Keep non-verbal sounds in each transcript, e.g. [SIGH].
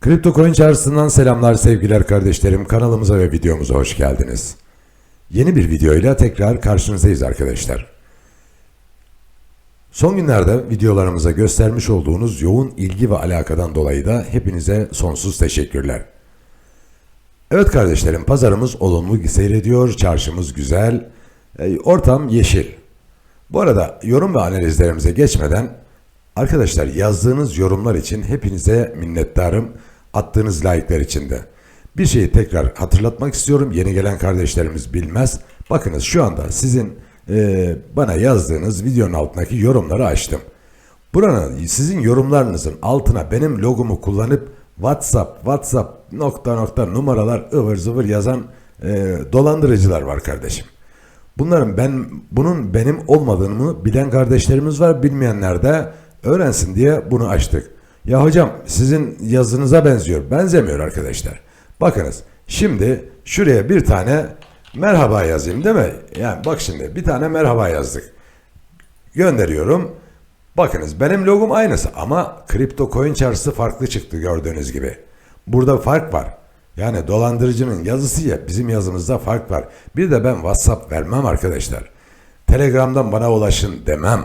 Kripto Coin Çarşısı'ndan selamlar sevgiler kardeşlerim. Kanalımıza ve videomuza hoş geldiniz. Yeni bir videoyla tekrar karşınızdayız arkadaşlar. Son günlerde videolarımıza göstermiş olduğunuz yoğun ilgi ve alakadan dolayı da hepinize sonsuz teşekkürler. Evet kardeşlerim pazarımız olumlu seyrediyor, çarşımız güzel, e, ortam yeşil. Bu arada yorum ve analizlerimize geçmeden arkadaşlar yazdığınız yorumlar için hepinize minnettarım. Attığınız like'lar için de. Bir şeyi tekrar hatırlatmak istiyorum. Yeni gelen kardeşlerimiz bilmez. Bakınız şu anda sizin e, bana yazdığınız videonun altındaki yorumları açtım. Buranın sizin yorumlarınızın altına benim logomu kullanıp WhatsApp, WhatsApp nokta nokta numaralar ıvır zıvır yazan e, dolandırıcılar var kardeşim. Bunların ben bunun benim olmadığımı bilen kardeşlerimiz var, bilmeyenler de öğrensin diye bunu açtık. Ya hocam sizin yazınıza benziyor. Benzemiyor arkadaşlar. Bakınız şimdi şuraya bir tane merhaba yazayım değil mi? Yani bak şimdi bir tane merhaba yazdık. Gönderiyorum. Bakınız benim logom aynısı ama kripto coin çarşısı farklı çıktı gördüğünüz gibi. Burada fark var. Yani dolandırıcının yazısı ya bizim yazımızda fark var. Bir de ben WhatsApp vermem arkadaşlar. Telegram'dan bana ulaşın demem.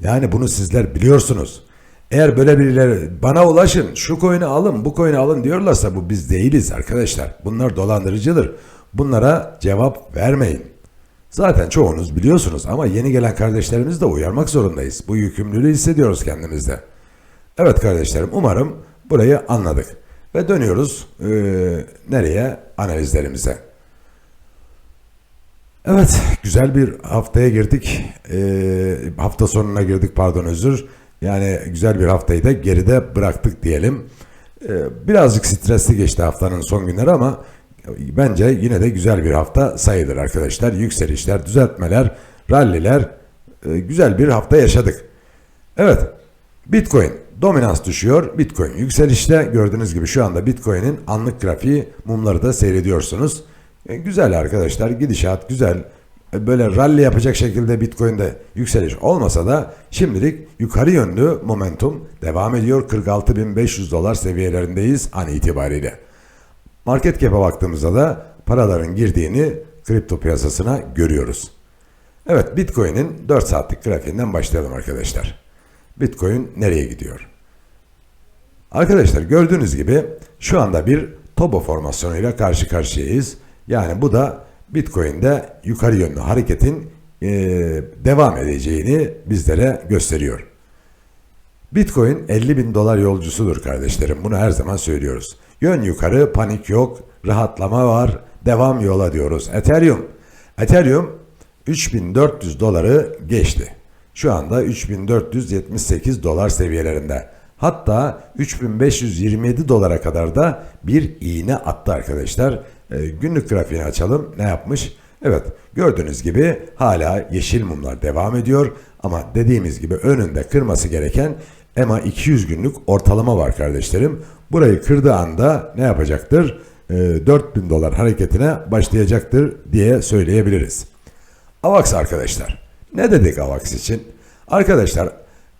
Yani bunu sizler biliyorsunuz. Eğer böyle birileri bana ulaşın, şu coin'i alın, bu coin'i alın diyorlarsa bu biz değiliz arkadaşlar. Bunlar dolandırıcıdır. Bunlara cevap vermeyin. Zaten çoğunuz biliyorsunuz ama yeni gelen kardeşlerimizi de uyarmak zorundayız. Bu yükümlülüğü hissediyoruz kendimizde. Evet kardeşlerim umarım burayı anladık. Ve dönüyoruz eee, nereye? Analizlerimize. Evet, güzel bir haftaya girdik. Ee, hafta sonuna girdik, pardon özür. Yani güzel bir haftayı da geride bıraktık diyelim. Ee, birazcık stresli geçti haftanın son günleri ama bence yine de güzel bir hafta sayılır arkadaşlar. Yükselişler, düzeltmeler, ralliler, e, güzel bir hafta yaşadık. Evet, Bitcoin dominans düşüyor. Bitcoin yükselişte. Gördüğünüz gibi şu anda Bitcoin'in anlık grafiği mumları da seyrediyorsunuz. E, güzel arkadaşlar gidişat güzel. E, böyle rally yapacak şekilde Bitcoin'de yükseliş olmasa da şimdilik yukarı yönlü momentum devam ediyor. 46.500 dolar seviyelerindeyiz an itibariyle. Market cap'e baktığımızda da paraların girdiğini kripto piyasasına görüyoruz. Evet Bitcoin'in 4 saatlik grafiğinden başlayalım arkadaşlar. Bitcoin nereye gidiyor? Arkadaşlar gördüğünüz gibi şu anda bir Tobo formasyonuyla karşı karşıyayız. Yani bu da Bitcoin'de yukarı yönlü hareketin eee, devam edeceğini bizlere gösteriyor. Bitcoin 50 bin dolar yolcusudur kardeşlerim. Bunu her zaman söylüyoruz. Yön yukarı, panik yok, rahatlama var, devam yola diyoruz. Ethereum. Ethereum 3400 doları geçti. Şu anda 3478 dolar seviyelerinde. Hatta 3527 dolara kadar da bir iğne attı arkadaşlar. Ee, günlük grafiğini açalım. Ne yapmış? Evet gördüğünüz gibi hala yeşil mumlar devam ediyor. Ama dediğimiz gibi önünde kırması gereken EMA 200 günlük ortalama var kardeşlerim. Burayı kırdığı anda ne yapacaktır? Ee, 4000 dolar hareketine başlayacaktır diye söyleyebiliriz. AVAX arkadaşlar. Ne dedik AVAX için? Arkadaşlar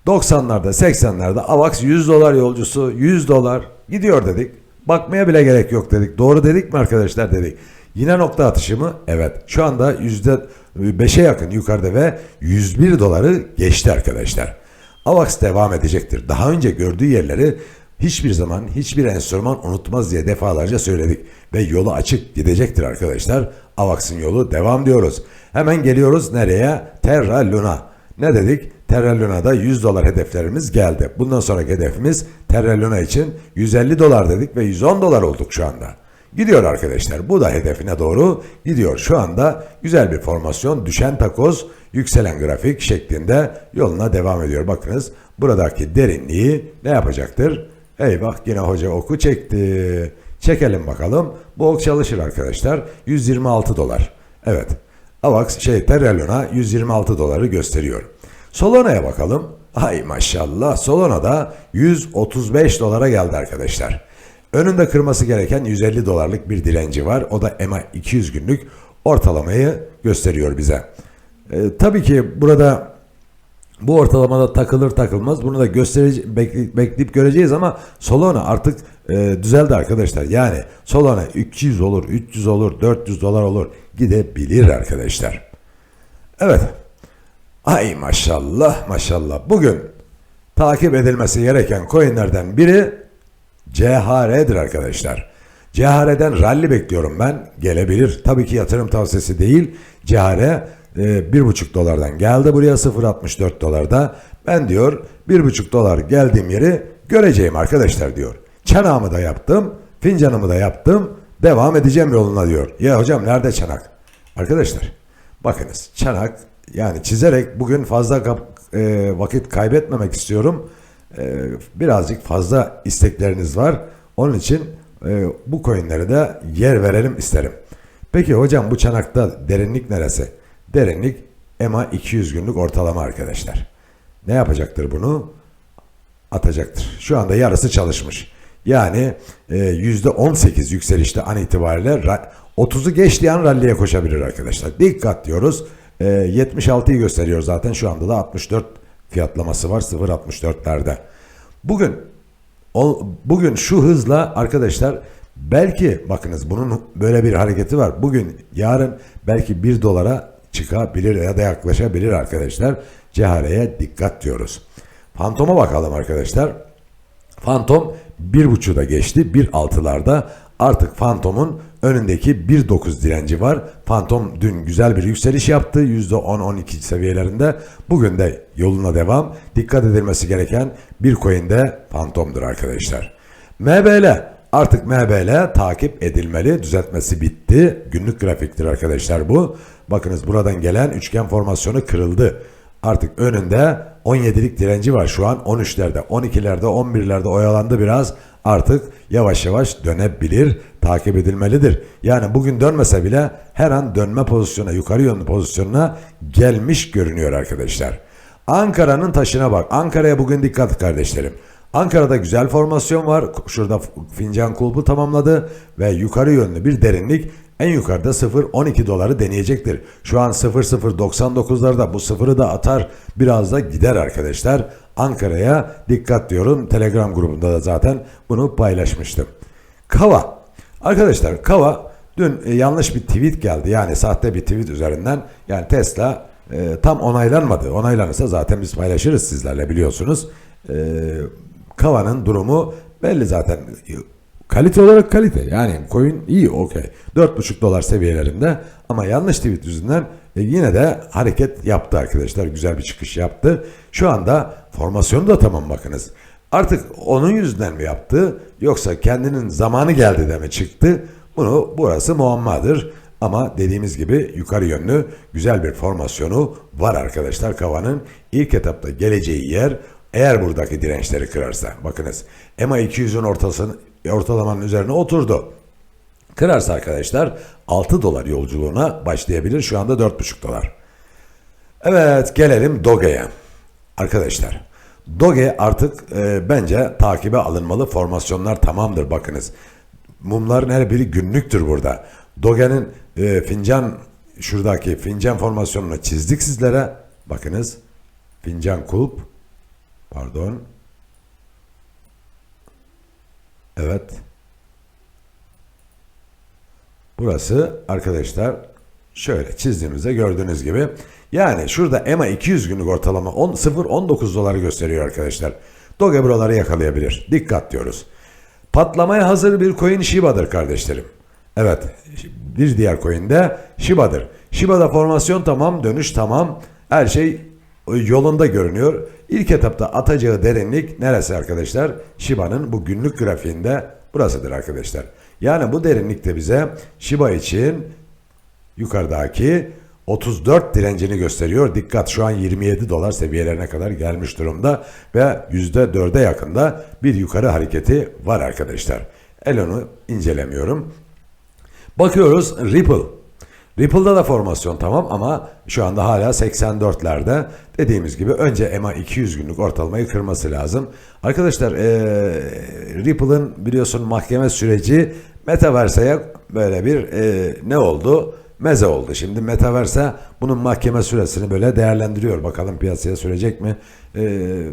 90'larda 80'lerde AVAX 100 dolar yolcusu 100 dolar gidiyor dedik. Bakmaya bile gerek yok dedik. Doğru dedik mi arkadaşlar dedik. Yine nokta atışı mı? Evet. Şu anda %5'e yakın yukarıda ve 101 doları geçti arkadaşlar. AVAX devam edecektir. Daha önce gördüğü yerleri hiçbir zaman hiçbir enstrüman unutmaz diye defalarca söyledik. Ve yolu açık gidecektir arkadaşlar. AVAX'ın yolu devam diyoruz. Hemen geliyoruz nereye? Terra Luna. Ne dedik? Terra Luna'da 100 dolar hedeflerimiz geldi. Bundan sonraki hedefimiz Terra Luna için 150 dolar dedik ve 110 dolar olduk şu anda. Gidiyor arkadaşlar. Bu da hedefine doğru gidiyor. Şu anda güzel bir formasyon. Düşen takoz, yükselen grafik şeklinde yoluna devam ediyor. Bakınız buradaki derinliği ne yapacaktır? Eyvah yine hoca oku çekti. Çekelim bakalım. Bu ok çalışır arkadaşlar. 126 dolar. Evet. AVAX şey Terra Luna 126 doları gösteriyor. Solana'ya bakalım. Ay maşallah Solana'da 135 dolara geldi arkadaşlar. Önünde kırması gereken 150 dolarlık bir direnci var. O da EMA 200 günlük ortalamayı gösteriyor bize. Ee, tabii ki burada Bu ortalamada takılır takılmaz bunu da gösterici bekle- bekleyip göreceğiz ama Solana artık e, düzeldi arkadaşlar. Yani Solana 200 olur, 300 olur, 400 dolar olur gidebilir arkadaşlar. Evet. Ay maşallah maşallah. Bugün takip edilmesi gereken coinlerden biri CHR'dir arkadaşlar. CHR'den rally bekliyorum ben. Gelebilir. Tabii ki yatırım tavsiyesi değil. CHR e, 1,5 dolardan geldi buraya 0.64 dolarda. Ben diyor 1,5 dolar geldiğim yeri göreceğim arkadaşlar diyor. Çanağımı da yaptım. Fincanımı da yaptım. Devam edeceğim yoluna diyor. Ya hocam nerede çanak? Arkadaşlar bakınız çanak yani çizerek bugün fazla e, vakit kaybetmemek istiyorum. E, birazcık fazla istekleriniz var. Onun için e, bu coinlere de yer verelim isterim. Peki hocam bu çanakta derinlik neresi? Derinlik EMA 200 günlük ortalama arkadaşlar. Ne yapacaktır bunu? atacaktır. Şu anda yarısı çalışmış. Yani e, %18 yükselişte an itibariyle ra- 30'u geçtiği an ralliye koşabilir arkadaşlar. Dikkat diyoruz. E, 76'yı gösteriyor zaten. Şu anda da 64 fiyatlaması var 0.64'lerde. Bugün bugün şu hızla arkadaşlar belki bakınız bunun böyle bir hareketi var. Bugün yarın belki 1 dolara çıkabilir ya da yaklaşabilir arkadaşlar. Cehaleye dikkat diyoruz. Fantoma bakalım arkadaşlar. Fantom 1.5'u da geçti. 1.6'larda artık Fantom'un önündeki 1.9 direnci var. Fantom dün güzel bir yükseliş yaptı. %10-12 seviyelerinde. Bugün de yoluna devam. Dikkat edilmesi gereken bir coin de Fantom'dur arkadaşlar. MBL artık MBL takip edilmeli. Düzeltmesi bitti. Günlük grafiktir arkadaşlar bu. Bakınız buradan gelen üçgen formasyonu kırıldı. Artık önünde 17'lik direnci var şu an 13'lerde, 12'lerde, 11'lerde oyalandı biraz. Artık yavaş yavaş dönebilir, takip edilmelidir. Yani bugün dönmese bile her an dönme pozisyona, yukarı yönlü pozisyonuna gelmiş görünüyor arkadaşlar. Ankara'nın taşına bak. Ankara'ya bugün dikkat kardeşlerim. Ankara'da güzel formasyon var. Şurada fincan kulbu tamamladı ve yukarı yönlü bir derinlik en yukarıda 0.12 doları deneyecektir. Şu an 0.099'larda bu sıfırı da atar biraz da gider arkadaşlar. Ankara'ya dikkat diyorum. Telegram grubunda da zaten bunu paylaşmıştım. Kava. Arkadaşlar Kava dün e, yanlış bir tweet geldi. Yani sahte bir tweet üzerinden yani Tesla e, tam onaylanmadı. Onaylanırsa zaten biz paylaşırız sizlerle biliyorsunuz. E, Kava'nın durumu belli zaten. Kalite olarak kalite. Yani coin iyi okey. 4,5 dolar seviyelerinde ama yanlış tweet yüzünden e, yine de hareket yaptı arkadaşlar. Güzel bir çıkış yaptı. Şu anda formasyonu da tamam bakınız. Artık onun yüzünden mi yaptı yoksa kendinin zamanı geldi de mi çıktı? Bunu burası muammadır. Ama dediğimiz gibi yukarı yönlü güzel bir formasyonu var arkadaşlar Kava'nın. ilk etapta geleceği yer eğer buradaki dirençleri kırarsa. Bakınız EMA 200'ün ortasını, ortalamanın üzerine oturdu. Kırarsa arkadaşlar 6 dolar yolculuğuna başlayabilir. Şu anda 4,5 dolar. Evet gelelim Doge'ye. Arkadaşlar Doge artık e, bence takibe alınmalı. Formasyonlar tamamdır bakınız. Mumların her biri günlüktür burada. Doge'nin e, fincan şuradaki fincan formasyonunu çizdik sizlere. Bakınız fincan kulp pardon evet Burası arkadaşlar şöyle çizdiğimizde gördüğünüz gibi yani şurada EMA 200 günlük ortalama 10, 0.19 doları gösteriyor arkadaşlar. Doge buraları yakalayabilir. Dikkat diyoruz. Patlamaya hazır bir coin Shiba'dır kardeşlerim. Evet bir diğer coin de Shiba'dır. Shiba'da formasyon tamam, dönüş tamam. Her şey yolunda görünüyor. İlk etapta atacağı derinlik neresi arkadaşlar? Shiba'nın bu günlük grafiğinde burasıdır arkadaşlar. Yani bu derinlikte bize Shiba için yukarıdaki 34 direncini gösteriyor. Dikkat şu an 27 dolar seviyelerine kadar gelmiş durumda ve %4'e yakında bir yukarı hareketi var arkadaşlar. Elon'u incelemiyorum. Bakıyoruz Ripple. Ripple'da da formasyon tamam ama şu anda hala 84'lerde. Dediğimiz gibi önce EMA 200 günlük ortalamayı kırması lazım. Arkadaşlar ee, Ripple'ın biliyorsun mahkeme süreci Metaverse'ye böyle bir ee, ne oldu? meze oldu. Şimdi Metaverse bunun mahkeme süresini böyle değerlendiriyor. Bakalım piyasaya sürecek mi? Ee,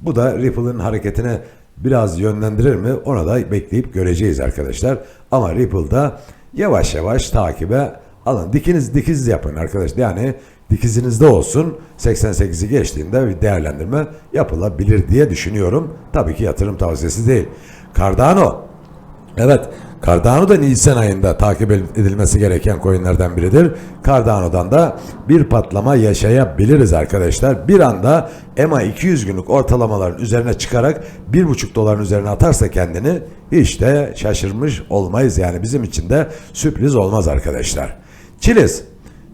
bu da Ripple'ın hareketine biraz yönlendirir mi? Ona da bekleyip göreceğiz arkadaşlar. Ama Ripple'da yavaş yavaş takibe alın. Dikiniz dikiz yapın arkadaşlar. Yani dikizinizde olsun 88'i geçtiğinde bir değerlendirme yapılabilir diye düşünüyorum. Tabii ki yatırım tavsiyesi değil. Cardano Evet, Cardano da Nisan ayında takip edilmesi gereken coinlerden biridir. Cardano'dan da bir patlama yaşayabiliriz arkadaşlar. Bir anda EMA 200 günlük ortalamaların üzerine çıkarak 1,5 doların üzerine atarsa kendini hiç de şaşırmış olmayız. Yani bizim için de sürpriz olmaz arkadaşlar. Çiliz.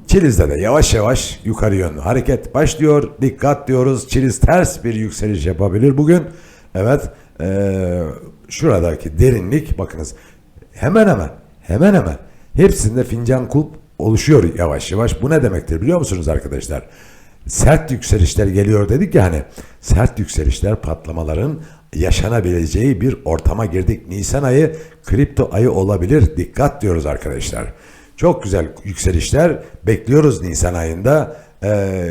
Çiliz'de de yavaş yavaş yukarı yönlü hareket başlıyor. Dikkat diyoruz. Çiliz ters bir yükseliş yapabilir bugün. Evet. Ee, şuradaki derinlik bakınız hemen hemen hemen hemen hepsinde fincan kulp oluşuyor yavaş yavaş. Bu ne demektir biliyor musunuz arkadaşlar? Sert yükselişler geliyor dedik ya hani sert yükselişler patlamaların yaşanabileceği bir ortama girdik. Nisan ayı kripto ayı olabilir. Dikkat diyoruz arkadaşlar. Çok güzel yükselişler bekliyoruz Nisan ayında. Ee,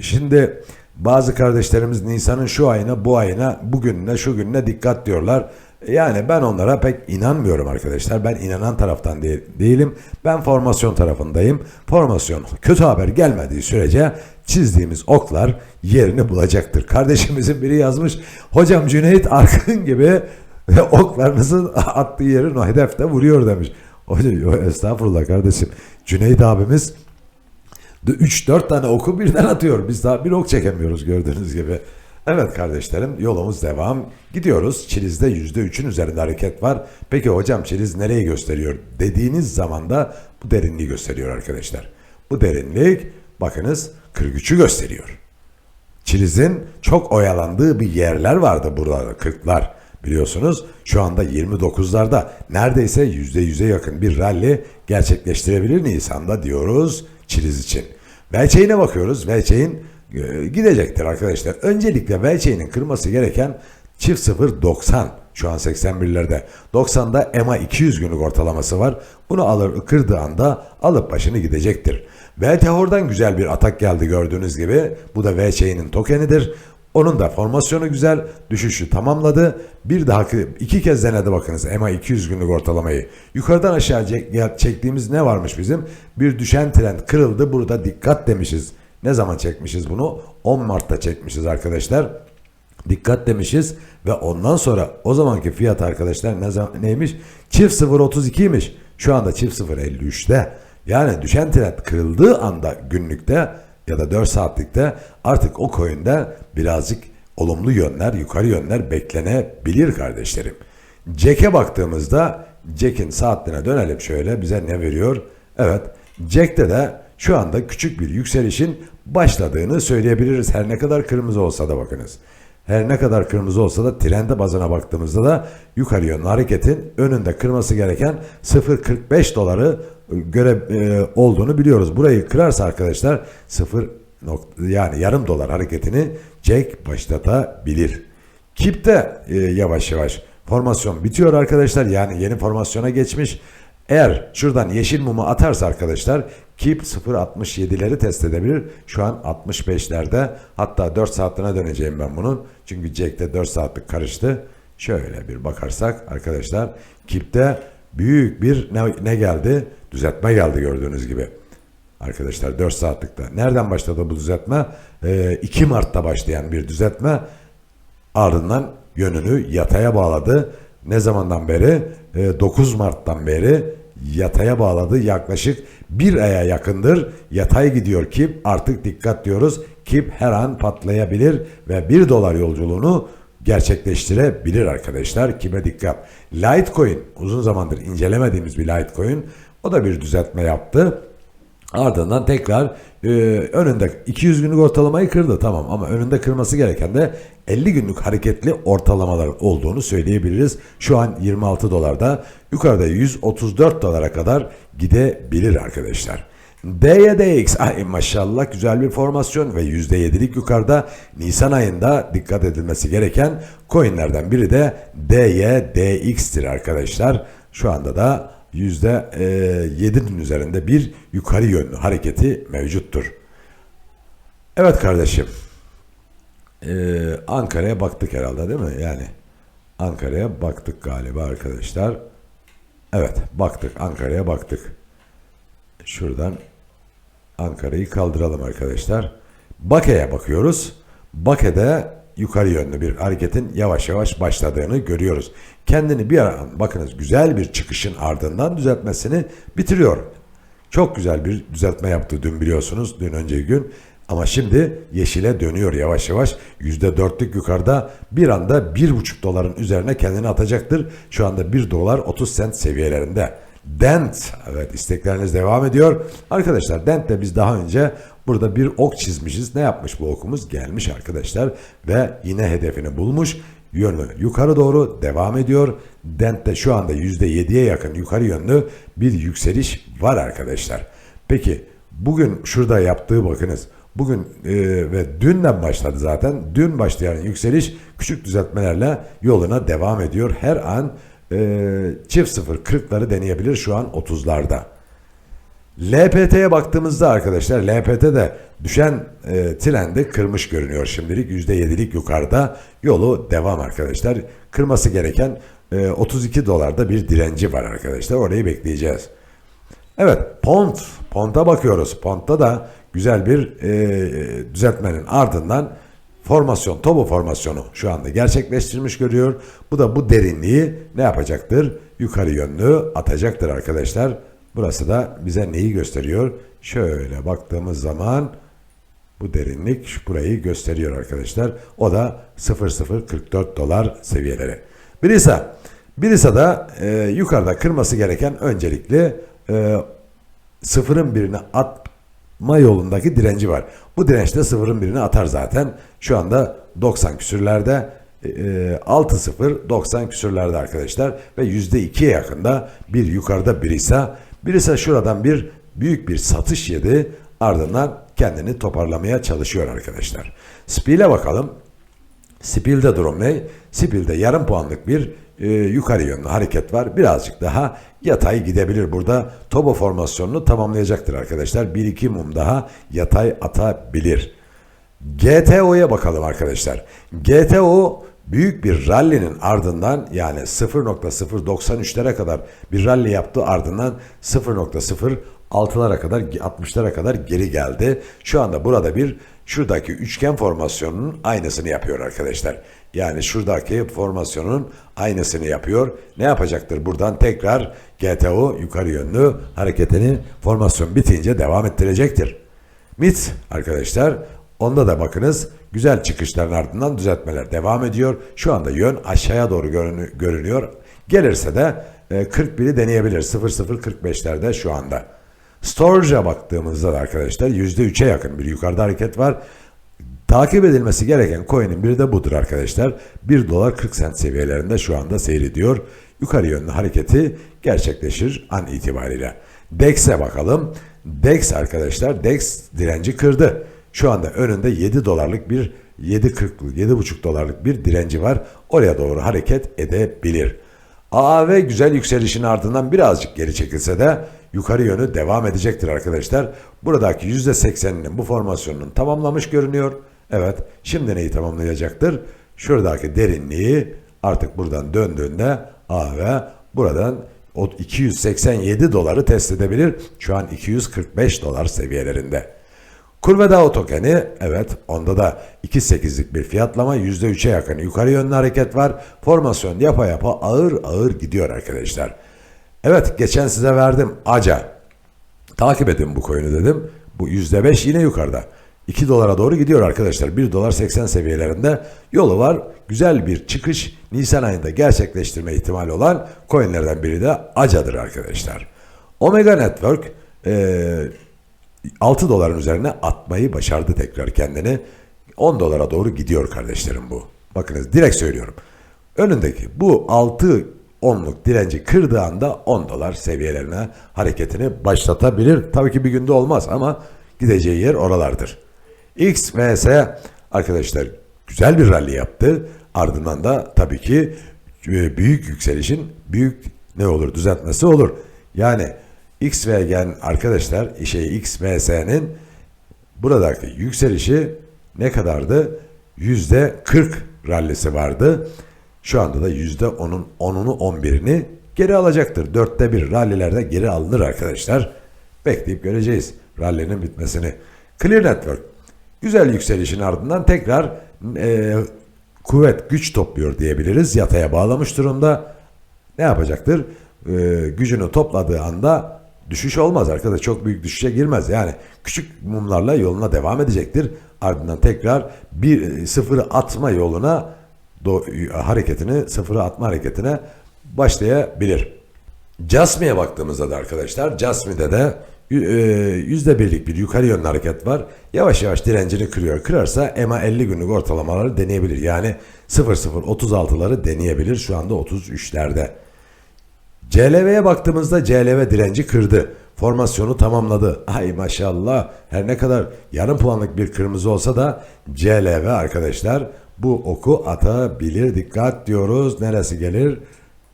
şimdi bazı kardeşlerimiz Nisan'ın şu ayına, bu ayına, bugününe, şu gününe dikkat diyorlar. Yani ben onlara pek inanmıyorum arkadaşlar. Ben inanan taraftan değil, değilim. Ben formasyon tarafındayım. Formasyon kötü haber gelmediği sürece çizdiğimiz oklar yerini bulacaktır. Kardeşimizin biri yazmış. Hocam Cüneyt Arkın gibi [LAUGHS] oklarınızın attığı yerin o hedefte vuruyor demiş. Estağfurullah kardeşim. Cüneyt abimiz 3-4 tane oku birden atıyor. Biz daha bir ok çekemiyoruz gördüğünüz gibi. Evet kardeşlerim yolumuz devam. Gidiyoruz. Çiliz'de %3'ün üzerinde hareket var. Peki hocam Çiliz nereyi gösteriyor? Dediğiniz zaman da bu derinliği gösteriyor arkadaşlar. Bu derinlik bakınız 43'ü gösteriyor. Çiliz'in çok oyalandığı bir yerler vardı burada 40'lar biliyorsunuz. Şu anda 29'larda neredeyse %100'e yakın bir rally gerçekleştirebilir Nisan'da diyoruz Çiliz için. Velçeğine bakıyoruz. Velçeğin e, gidecektir arkadaşlar. Öncelikle Velçeğinin kırması gereken çift 0 90 şu an 81'lerde. 90'da EMA 200 günlük ortalaması var. Bunu alır kırdığı anda alıp başını gidecektir. VTHOR'dan güzel bir atak geldi gördüğünüz gibi. Bu da VÇ'nin tokenidir. Onun da formasyonu güzel. Düşüşü tamamladı. Bir daha iki kez denedi bakınız EMA 200 günlük ortalamayı. Yukarıdan aşağı çektiğimiz ne varmış bizim? Bir düşen trend kırıldı. Burada dikkat demişiz. Ne zaman çekmişiz bunu? 10 Mart'ta çekmişiz arkadaşlar. Dikkat demişiz ve ondan sonra o zamanki fiyat arkadaşlar ne zaman, neymiş? Çift 0.32'ymiş. Şu anda çift 0.53'te. Yani düşen trend kırıldığı anda günlükte ya da 4 saatlikte artık o coin'de birazcık olumlu yönler, yukarı yönler beklenebilir kardeşlerim. Jack'e baktığımızda Jack'in saatliğine dönelim şöyle bize ne veriyor? Evet Jack'te de şu anda küçük bir yükselişin başladığını söyleyebiliriz. Her ne kadar kırmızı olsa da bakınız. Her ne kadar kırmızı olsa da trende bazına baktığımızda da yukarı yönlü hareketin önünde kırması gereken 0.45 doları göre e, olduğunu biliyoruz. Burayı kırarsa arkadaşlar 0 yani yarım dolar hareketini Jack başlatabilir. Kip'te e, yavaş yavaş formasyon bitiyor arkadaşlar. Yani yeni formasyona geçmiş. Eğer şuradan yeşil mumu atarsa arkadaşlar KIP 0.67'leri test edebilir. Şu an 65'lerde hatta 4 saatliğine döneceğim ben bunun. Çünkü Jack'te 4 saatlik karıştı. Şöyle bir bakarsak arkadaşlar KIP'te büyük bir ne, ne geldi? Düzeltme geldi gördüğünüz gibi. Arkadaşlar 4 saatlikte. Nereden başladı bu düzeltme? Ee, 2 Mart'ta başlayan bir düzeltme. Ardından yönünü yataya bağladı. Ne zamandan beri? Ee, 9 Mart'tan beri yataya bağladı. Yaklaşık bir aya yakındır yatay gidiyor KIP. Artık dikkat diyoruz. KIP her an patlayabilir ve 1 dolar yolculuğunu gerçekleştirebilir arkadaşlar. Kime dikkat. Litecoin uzun zamandır incelemediğimiz bir Litecoin. O da bir düzeltme yaptı. Ardından tekrar e, önünde 200 günlük ortalamayı kırdı tamam ama önünde kırması gereken de 50 günlük hareketli ortalamalar olduğunu söyleyebiliriz. Şu an 26 dolarda yukarıda 134 dolara kadar gidebilir arkadaşlar. DYDX ay maşallah güzel bir formasyon ve %7'lik yukarıda Nisan ayında dikkat edilmesi gereken coinlerden biri de DYDX'tir arkadaşlar. Şu anda da %7'nin üzerinde bir yukarı yönlü hareketi mevcuttur. Evet kardeşim. Ee, Ankara'ya baktık herhalde değil mi? Yani Ankara'ya baktık galiba arkadaşlar. Evet baktık Ankara'ya baktık. Şuradan Ankara'yı kaldıralım arkadaşlar. Bake'ye bakıyoruz. Bake'de yukarı yönlü bir hareketin yavaş yavaş başladığını görüyoruz. Kendini bir ara bakınız güzel bir çıkışın ardından düzeltmesini bitiriyor. Çok güzel bir düzeltme yaptı dün biliyorsunuz dün önceki gün. Ama şimdi yeşile dönüyor yavaş yavaş. %4'lük yukarıda bir anda 1,5 doların üzerine kendini atacaktır. Şu anda 1 dolar 30 sent seviyelerinde. Dent, evet istekleriniz devam ediyor. Arkadaşlar Dent'te biz daha önce burada bir ok çizmişiz. Ne yapmış bu okumuz? Gelmiş arkadaşlar ve yine hedefini bulmuş. Yönü yukarı doğru devam ediyor. Dent'te şu anda %7'ye yakın yukarı yönlü bir yükseliş var arkadaşlar. Peki bugün şurada yaptığı bakınız. Bugün e, ve dünden başladı zaten. Dün başlayan yükseliş küçük düzeltmelerle yoluna devam ediyor. Her an e, çift sıfır 40'ları deneyebilir şu an 30'larda. LPT'ye baktığımızda arkadaşlar LPT'de düşen e, trendi kırmış görünüyor şimdilik %7'lik yukarıda yolu devam arkadaşlar. Kırması gereken e, 32 dolarda bir direnci var arkadaşlar orayı bekleyeceğiz. Evet pont, ponta bakıyoruz. Pontta da güzel bir e, düzeltmenin ardından formasyon, topu formasyonu şu anda gerçekleştirmiş görüyor. Bu da bu derinliği ne yapacaktır? Yukarı yönlü atacaktır arkadaşlar. Burası da bize neyi gösteriyor? Şöyle baktığımız zaman bu derinlik burayı gösteriyor arkadaşlar. O da 0.044 dolar seviyeleri. Brisa. Brisa'da e, yukarıda kırması gereken öncelikli e, sıfırın birini atma yolundaki direnci var. Bu dirençte sıfırın birini atar zaten. Şu anda 90 küsürlerde e, 6-0 90 küsürlerde arkadaşlar ve %2'ye yakında bir yukarıda Brisa. Brisa şuradan bir büyük bir satış yedi ardından kendini toparlamaya çalışıyor arkadaşlar. Spil'e bakalım. Spil'de durum ne? Spil'de yarım puanlık bir e, yukarı yönlü hareket var. Birazcık daha yatay gidebilir burada. Tobo formasyonunu tamamlayacaktır arkadaşlar. 1-2 mum daha yatay atabilir. GTO'ya bakalım arkadaşlar. GTO büyük bir rallinin ardından yani 0.093'lere kadar bir rally yaptı ardından 0.06'lara kadar 60'lara kadar geri geldi. Şu anda burada bir şuradaki üçgen formasyonunun aynısını yapıyor arkadaşlar. Yani şuradaki formasyonun aynısını yapıyor. Ne yapacaktır? Buradan tekrar GTO yukarı yönlü hareketini formasyon bitince devam ettirecektir. MIT arkadaşlar onda da bakınız güzel çıkışların ardından düzeltmeler devam ediyor. Şu anda yön aşağıya doğru görünüyor. Gelirse de 41'i deneyebilir. 0045'lerde şu anda. Storage'a baktığımızda da arkadaşlar %3'e yakın bir yukarıda hareket var. Takip edilmesi gereken coin'in biri de budur arkadaşlar. 1 dolar 40 sent seviyelerinde şu anda seyrediyor. Yukarı yönlü hareketi gerçekleşir an itibariyle. DEX'e bakalım. DEX arkadaşlar DEX direnci kırdı. Şu anda önünde 7 dolarlık bir 7.40 7.5 dolarlık bir direnci var. Oraya doğru hareket edebilir. AAV güzel yükselişin ardından birazcık geri çekilse de yukarı yönü devam edecektir arkadaşlar. Buradaki %80'inin bu formasyonunun tamamlamış görünüyor. Evet şimdi neyi tamamlayacaktır? Şuradaki derinliği artık buradan döndüğünde AAV buradan o 287 doları test edebilir. Şu an 245 dolar seviyelerinde. Kurvedao tokeni evet onda da 2.8'lik bir fiyatlama %3'e yakın yukarı yönlü hareket var. Formasyon yapa yapa ağır ağır gidiyor arkadaşlar. Evet geçen size verdim ACA. Takip edin bu coin'i dedim. Bu %5 yine yukarıda. 2 dolara doğru gidiyor arkadaşlar. 1 dolar 80 seviyelerinde yolu var. Güzel bir çıkış Nisan ayında gerçekleştirme ihtimali olan coinlerden biri de ACA'dır arkadaşlar. Omega Network ee, 6 doların üzerine atmayı başardı tekrar kendini. 10 dolara doğru gidiyor kardeşlerim bu. Bakınız direkt söylüyorum. Önündeki bu 6 onluk direnci kırdığı anda 10 dolar seviyelerine hareketini başlatabilir. Tabii ki bir günde olmaz ama gideceği yer oralardır. XMS arkadaşlar güzel bir rally yaptı. Ardından da tabii ki e, büyük yükselişin büyük ne olur düzeltmesi olur. Yani XVG'nin arkadaşlar şey XVS'nin buradaki yükselişi ne kadardı? Yüzde 40 rallisi vardı. Şu anda da yüzde onun 10'unu 11'ini geri alacaktır. Dörtte bir rallilerde geri alınır arkadaşlar. Bekleyip göreceğiz rallinin bitmesini. Clear Network güzel yükselişin ardından tekrar e, kuvvet güç topluyor diyebiliriz. Yataya bağlamış durumda. Ne yapacaktır? E, gücünü topladığı anda düşüş olmaz arkadaşlar. Çok büyük düşüşe girmez. Yani küçük mumlarla yoluna devam edecektir. Ardından tekrar bir sıfırı atma yoluna do- hareketini sıfırı atma hareketine başlayabilir. Jasmi'ye baktığımızda da arkadaşlar Jasmi'de de e, yüzde birlik bir yukarı yönlü hareket var. Yavaş yavaş direncini kırıyor. Kırarsa EMA 50 günlük ortalamaları deneyebilir. Yani 0036'ları deneyebilir. Şu anda 33'lerde. CLV'ye baktığımızda CLV direnci kırdı. Formasyonu tamamladı. Ay maşallah. Her ne kadar yarım puanlık bir kırmızı olsa da CLV arkadaşlar bu oku atabilir. Dikkat diyoruz. Neresi gelir?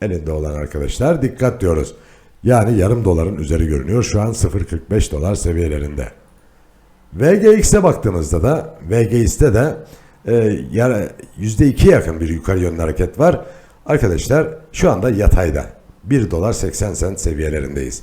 Elinde olan arkadaşlar dikkat diyoruz. Yani yarım doların üzeri görünüyor. Şu an 0.45 dolar seviyelerinde. VGX'e baktığımızda da VGX'te de e, yara- %2 yakın bir yukarı yönlü hareket var. Arkadaşlar şu anda yatayda. 1 dolar 80 sent seviyelerindeyiz.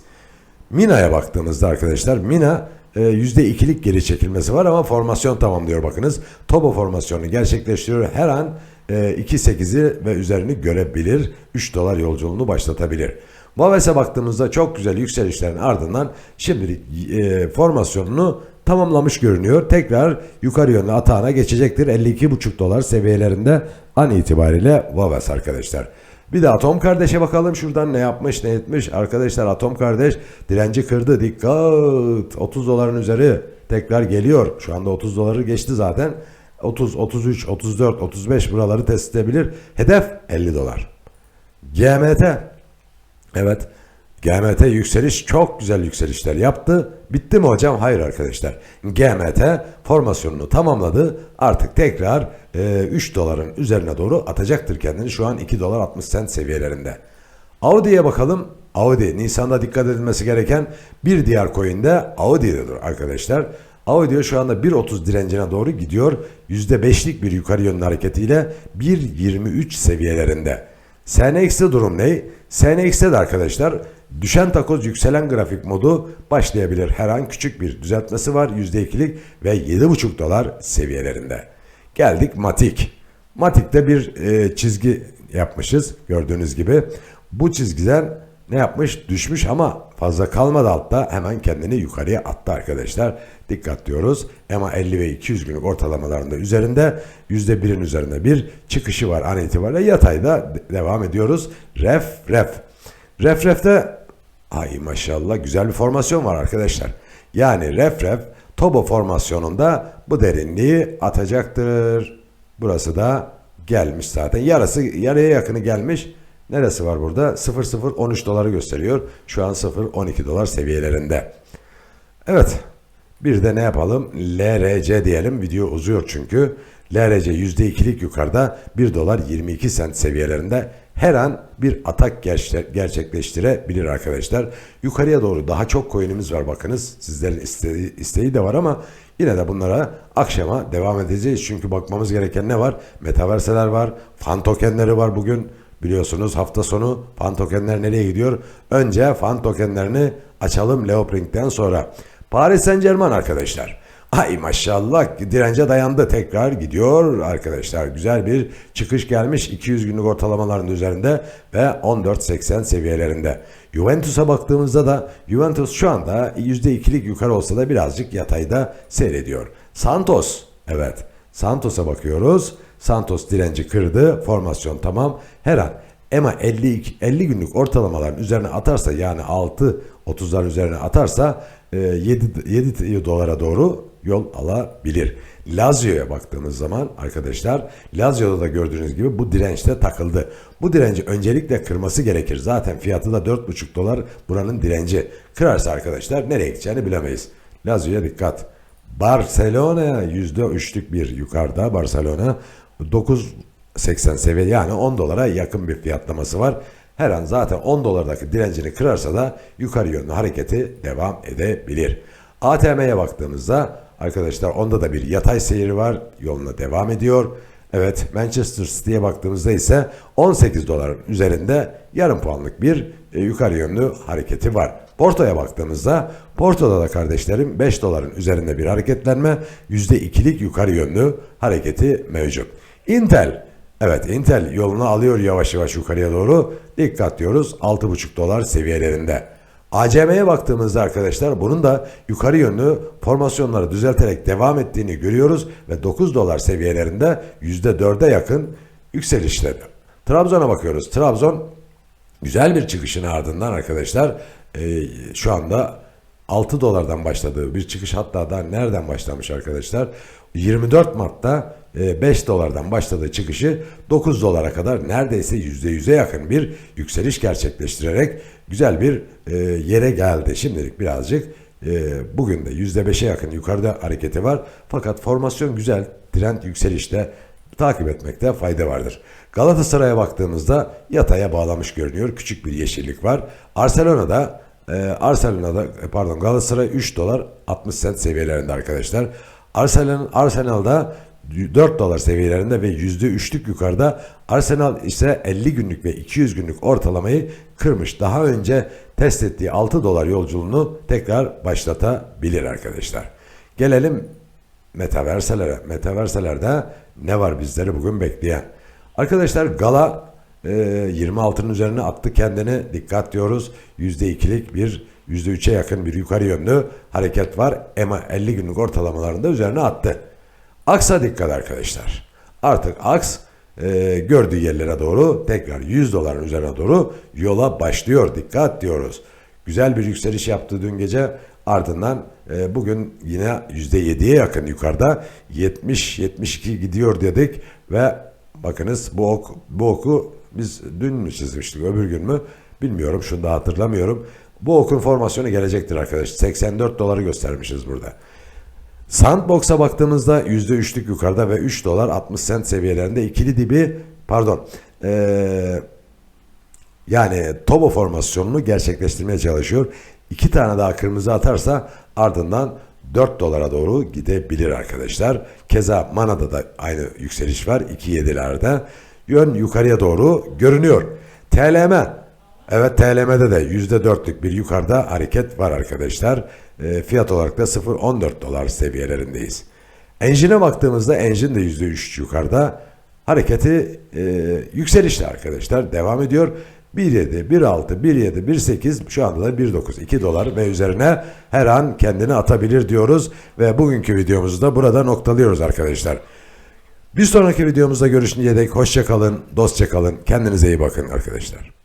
Mina'ya baktığımızda arkadaşlar Mina e, %2'lik geri çekilmesi var ama formasyon tamamlıyor bakınız. Tobo formasyonunu gerçekleştiriyor. Her an e, 2.8'i ve üzerini görebilir. 3 dolar yolculuğunu başlatabilir. Vaves'e baktığımızda çok güzel yükselişlerin ardından şimdilik e, formasyonunu tamamlamış görünüyor. Tekrar yukarı yönlü atağına geçecektir. 52,5 dolar seviyelerinde an itibariyle Vaves arkadaşlar. Bir de Atom Kardeş'e bakalım şuradan ne yapmış ne etmiş. Arkadaşlar Atom Kardeş direnci kırdı. Dikkat 30 doların üzeri tekrar geliyor. Şu anda 30 doları geçti zaten. 30, 33, 34, 35 buraları test edebilir. Hedef 50 dolar. GMT Evet. GMT yükseliş çok güzel yükselişler yaptı. Bitti mi hocam? Hayır arkadaşlar. GMT formasyonunu tamamladı. Artık tekrar e, 3 doların üzerine doğru atacaktır kendini. Şu an 2 dolar 60 sent seviyelerinde. Audi'ye bakalım. Audi Nisan'da dikkat edilmesi gereken bir diğer coin de Audi'dedir arkadaşlar. Audi şu anda 1.30 direncine doğru gidiyor. %5'lik bir yukarı yönlü hareketiyle 1.23 seviyelerinde. SNX'te durum ne? SNX'te de arkadaşlar düşen takoz yükselen grafik modu başlayabilir. Her an küçük bir düzeltmesi var. %2'lik ve 7.5 dolar seviyelerinde. Geldik Matik. Matik'te bir e, çizgi yapmışız gördüğünüz gibi. Bu çizgiden ne yapmış? Düşmüş ama fazla kalmadı altta. Hemen kendini yukarıya attı arkadaşlar. Dikkat diyoruz. EMA 50 ve 200 günlük ortalamalarında üzerinde %1'in üzerinde bir çıkışı var an itibariyle. Yatayda de- devam ediyoruz. Ref ref. Ref refte ay maşallah güzel bir formasyon var arkadaşlar. Yani ref ref Tobo formasyonunda bu derinliği atacaktır. Burası da gelmiş zaten. Yarısı yarıya yakını gelmiş. Neresi var burada? 0013 doları gösteriyor. Şu an 012 dolar seviyelerinde. Evet. Bir de ne yapalım? LRC diyelim. Video uzuyor çünkü. LRC %2'lik yukarıda 1 dolar 22 sent seviyelerinde her an bir atak gerçe- gerçekleştirebilir arkadaşlar. Yukarıya doğru daha çok coin'imiz var bakınız. Sizlerin isteği, isteği de var ama yine de bunlara akşama devam edeceğiz. Çünkü bakmamız gereken ne var? Metaverseler var. Fan tokenleri var bugün. Biliyorsunuz hafta sonu fan tokenler nereye gidiyor? Önce fan tokenlerini açalım Leoprink'ten sonra. Paris Saint Germain arkadaşlar. Ay maşallah dirence dayandı tekrar gidiyor arkadaşlar. Güzel bir çıkış gelmiş 200 günlük ortalamaların üzerinde ve 14.80 seviyelerinde. Juventus'a baktığımızda da Juventus şu anda %2'lik yukarı olsa da birazcık yatayda seyrediyor. Santos evet Santos'a bakıyoruz. Santos direnci kırdı. Formasyon tamam. Her an EMA 52, 50 günlük ortalamaların üzerine atarsa yani 6 30'lar üzerine atarsa e, 7, 7 dolara doğru yol alabilir. Lazio'ya baktığımız zaman arkadaşlar Lazio'da da gördüğünüz gibi bu dirençte takıldı. Bu direnci öncelikle kırması gerekir. Zaten fiyatı da 4,5 dolar buranın direnci. Kırarsa arkadaşlar nereye gideceğini bilemeyiz. Lazio'ya dikkat. Barcelona %3'lük bir yukarıda Barcelona 9.80 seviye yani 10 dolara yakın bir fiyatlaması var. her an zaten 10 dolardaki direncini kırarsa da yukarı yönlü hareketi devam edebilir. ATM'ye baktığımızda arkadaşlar onda da bir yatay seyri var. Yoluna devam ediyor. Evet Manchester City'ye baktığımızda ise 18 doların üzerinde yarım puanlık bir e, yukarı yönlü hareketi var. Porto'ya baktığımızda Porto'da da kardeşlerim 5 doların üzerinde bir hareketlenme %2'lik yukarı yönlü hareketi mevcut. Intel Evet Intel yolunu alıyor yavaş yavaş yukarıya doğru. Dikkat diyoruz 6,5 dolar seviyelerinde. ACM'ye baktığımızda arkadaşlar bunun da yukarı yönlü formasyonları düzelterek devam ettiğini görüyoruz ve 9 dolar seviyelerinde %4'e yakın yükselişleri. Trabzon'a bakıyoruz. Trabzon güzel bir çıkışın ardından arkadaşlar e, şu anda 6 dolardan başladığı bir çıkış hatta daha nereden başlamış arkadaşlar? 24 Mart'ta 5 dolardan başladığı çıkışı 9 dolara kadar neredeyse %100'e yakın bir yükseliş gerçekleştirerek güzel bir e, yere geldi. Şimdilik birazcık e, bugün de %5'e yakın yukarıda hareketi var. Fakat formasyon güzel, trend yükselişte takip etmekte fayda vardır. Galatasaray'a baktığımızda yataya bağlamış görünüyor. Küçük bir yeşillik var. Barcelona'da e, Arsenal'da e, pardon Galatasaray 3 dolar 60 sent seviyelerinde arkadaşlar. Arsenal Arsenal'da 4 dolar seviyelerinde ve %3'lük yukarıda Arsenal ise 50 günlük ve 200 günlük ortalamayı kırmış. Daha önce test ettiği 6 dolar yolculuğunu tekrar başlatabilir arkadaşlar. Gelelim metaverselere. Metaverselerde ne var bizleri bugün bekleyen? Arkadaşlar Gala e, 26'nın üzerine attı kendini. Dikkat diyoruz. %2'lik bir %3'e yakın bir yukarı yönlü hareket var. EMA 50 günlük ortalamalarında üzerine attı. Aks'a dikkat arkadaşlar. Artık Aks e, gördüğü yerlere doğru tekrar 100 doların üzerine doğru yola başlıyor. Dikkat diyoruz. Güzel bir yükseliş yaptı dün gece. Ardından e, bugün yine %7'ye yakın yukarıda 70-72 gidiyor dedik ve bakınız bu, ok, bu oku biz dün mü çizmiştik öbür gün mü bilmiyorum şunu da hatırlamıyorum. Bu okun formasyonu gelecektir arkadaşlar. 84 doları göstermişiz burada. Sandbox'a baktığımızda %3'lük yukarıda ve 3 dolar 60 sent seviyelerinde ikili dibi pardon ee, yani Tobo formasyonunu gerçekleştirmeye çalışıyor. İki tane daha kırmızı atarsa ardından 4 dolara doğru gidebilir arkadaşlar. Keza Mana'da da aynı yükseliş var 2.7'lerde. Yön yukarıya doğru görünüyor. TLM Evet TLM'de de %4'lük bir yukarıda hareket var arkadaşlar. E, fiyat olarak da 0.14 dolar seviyelerindeyiz. Engine'e baktığımızda Engine de %3 yukarıda. Hareketi e, yükselişli arkadaşlar devam ediyor. 1.7, 1.6, 1.7, 1.8 şu anda da 1.9, 2 dolar ve üzerine her an kendini atabilir diyoruz. Ve bugünkü videomuzu da burada noktalıyoruz arkadaşlar. Bir sonraki videomuzda görüşünceye dek hoşça kalın, dostça kalın, kendinize iyi bakın arkadaşlar.